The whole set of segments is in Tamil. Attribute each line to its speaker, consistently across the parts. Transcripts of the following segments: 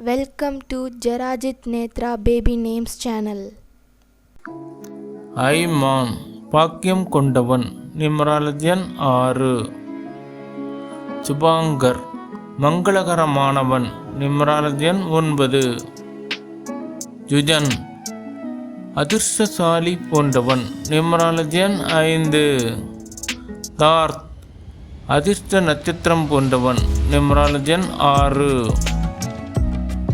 Speaker 1: Welcome to Jerajith Nethra baby names channel ஐ
Speaker 2: ஐமான் பாக்கியம் கொண்டவன் நிமராலஜன் ஆறு சுபாங்கர் மங்களகரமானவன் நிமராலஜன் ஒன்பது ஜுஜன் அதிர்ஷ்டசாலி போன்றவன் நிமராலஜன் ஐந்து தார்த் அதிர்ஷ்ட நட்சத்திரம் போன்றவன் நிமராலஜன் ஆறு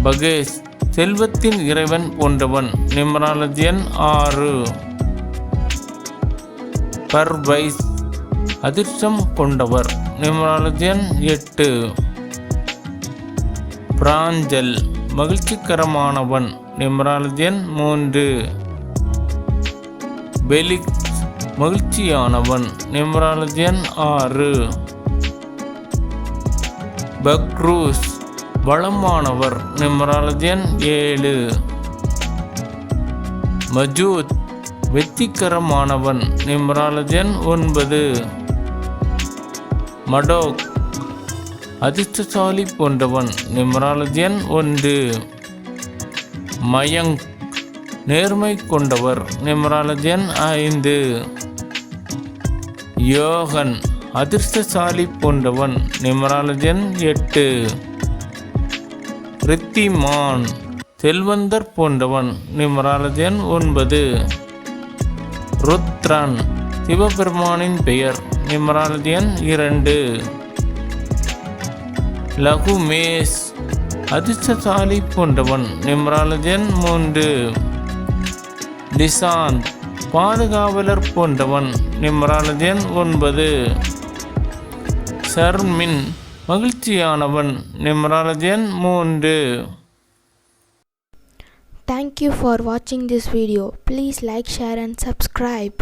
Speaker 2: பகேஷ் செல்வத்தின் இறைவன் போன்றவன் நிம்ராலஜன் ஆறு. பர்வைஸ் அதிர்ஷ்டம் கொண்டவர் நிம்ராலஜன் எட்டு. பிராஞ்சல் மகிழ்ச்சிகரமானவன் நிம்ராலஜன் மூன்று. பெலிக் மகிழ்ச்சியானவன் நிம்ராலஜன் ஆறு. பக்ரூஸ் வளமானவர் நிம்ராலஜன் ஏழு. மஜூத் வெற்றிகரமானவன் நிம்ராலஜன் ஒன்பது. மடோக் அதிர்ஷ்டசாலி போன்றவன் நிம்ராலஜன் ஒன்று. மயங்க் நேர்மை கொண்டவர் நிம்ராலஜன் ஐந்து. யோகன் அதிர்ஷ்டசாலி போன்றவன் நிமராலஜன் எட்டு. ரித்திமான் செல்வந்தர் போன்றவன் நிமராலஜன் ஒன்பது. ருத்ரன் சிவபெருமானின் பெயர் நிமராலஜன் இரண்டு. லகுமேஷ் அதிர்ஷ்டசாலி போன்றவன் நிம்ராலஜன் மூன்று. டிசாந்த் பாதுகாவலர் போன்றவன் நிம்ராலஜன் ஒன்பது. ஷர்மின் மகிழ்ச்சியானவன் நிம்ராலஜன் மூன்று
Speaker 1: Thank you for watching this video. Please like, share, and subscribe.